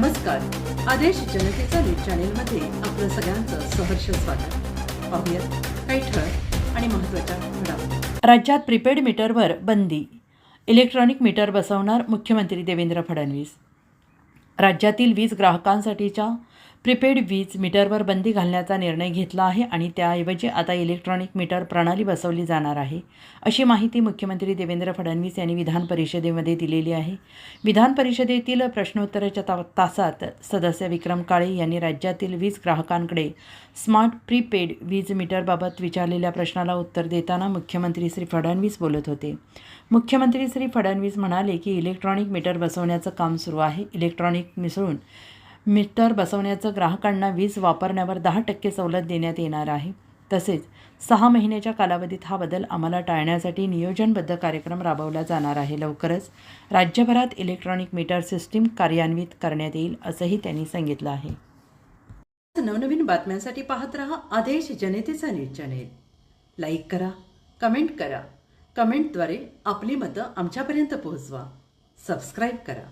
नमस्कार. आदेश जनतेचा न्यूज चॅनेलमध्ये आपलं सगळ्यांचं सहर्ष स्वागत. पाहूयात काही ठळक आणि महत्त्वाच्या घडामोडी. राज्यात प्रीपेड मीटरवर बंदी. इलेक्ट्रॉनिक मीटर बसवणार मुख्यमंत्री देवेंद्र फडणवीस. राज्यातील वीज ग्राहकांसाठीच्या प्रीपेड वीज मीटरवर बंदी घालण्याचा निर्णय घेतला आहे आणि त्याऐवजी आता इलेक्ट्रॉनिक मीटर प्रणाली बसवली जाणार आहे. अशी माहिती मुख्यमंत्री देवेंद्र फडणवीस यांनी विधान परिषदेमध्ये दिलेली आहे. विधान परिषदेतील प्रश्नोत्तराच्या ता तासात सदस्य विक्रम काळे यांनी राज्यातील वीज ग्राहकांकडे स्मार्ट प्रीपेड वीज मीटरबाबत विचारलेल्या प्रश्नाला उत्तर देताना मुख्यमंत्री श्री फडणवीस बोलत होते. मुख्यमंत्री श्री फडणवीस म्हणाले की इलेक्ट्रॉनिक मीटर बसवण्याचं काम सुरू आहे. इलेक्ट्रॉनिक मिसळून मीटर बसवण्याचं ग्राहकांना वीज वापरण्यावर दहा टक्के सवलत देण्यात येणार आहे. तसेच सहा महिन्याच्या कालावधीत हा बदल आम्हाला टाळण्यासाठी नियोजनबद्ध कार्यक्रम राबवला जाणार आहे. लवकरच राज्यभरात इलेक्ट्रॉनिक मीटर सिस्टीम कार्यान्वित करण्यात येईल असंही त्यांनी सांगितलं आहे. नवनवीन बातम्यांसाठी पाहत रहा आदेश जनतेचा न्यूज चॅनेल. लाईक करा कमेंट करा. कमेंटद्वारे आपली मतं आमच्यापर्यंत पोहोचवा. सबस्क्राईब करा.